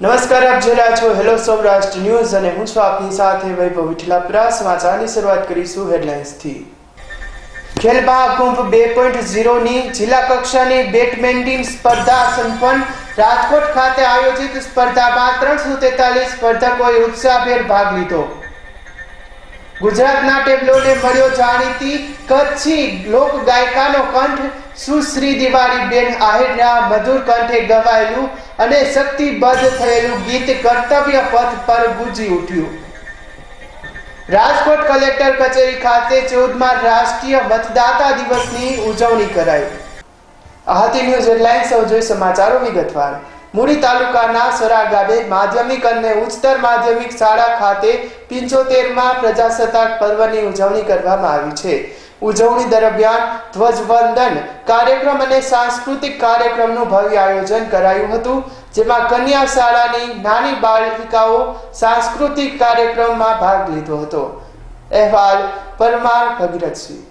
નમસ્કાર, આપ જોઈ છો હેલો સૌરાષ્ટ્ર ન્યૂઝ અને હું છું આપની સાથે વૈભવ વિઠલાપરા સમાચારની શરૂઆત કરીશું હેડલાઇન્સથી. ખેલ મહાકુંભ બે પોઈન્ટ ઝીરોની જિલ્લા કક્ષાની બેડમિન્ટન સ્પર્ધા સંપન્ન. રાજકોટ ખાતે આયોજિત સ્પર્ધામાં ત્રણસો તેતાલીસ સ્પર્ધકોએ ઉત્સાહભેર ભાગ લીધો. ગુજરાતના ટેબલોને મળ્યો જાણીતી કચ્છી લોક ગાયકાનો કંઠ સુશ્રી દિવાળીબેન આહિરના મધુર કંઠે ગવાયેલું અને શક્તિબદ્ધ થયેલું ગીત કર્તવ્ય પથ પર ગુજી ઉઠ્યું. રાજકોટ કલેક્ટર કચેરી ખાતે ચૌદમા રાષ્ટ્રીય મતદાતા દિવસની ઉજવણી કરાઈ. આ ન્યૂઝ હેડલાઇન સૌ જોઈ સમાચારો વિગતવાર. મૂળી તાલુકાના સરા ગામે માધ્યમિક અને ઉચ્ચતર માધ્યમિક શાળા ખાતે પિંચોતેરમાં પ્રજાસત્તાક પર્વની ઉજવણી કરવામાં આવી છે. ઉજવણી દરમિયાન ધ્વજવંદન કાર્યક્રમ અને સાંસ્કૃતિક કાર્યક્રમનું ભવ્ય આયોજન કરાયું હતું, જેમાં કન્યા શાળાની નાની બાળિકાઓ સાંસ્કૃતિક કાર્યક્રમમાં ભાગ લીધો હતો. અહેવાલ પરમાર ભગીરથસિંહ.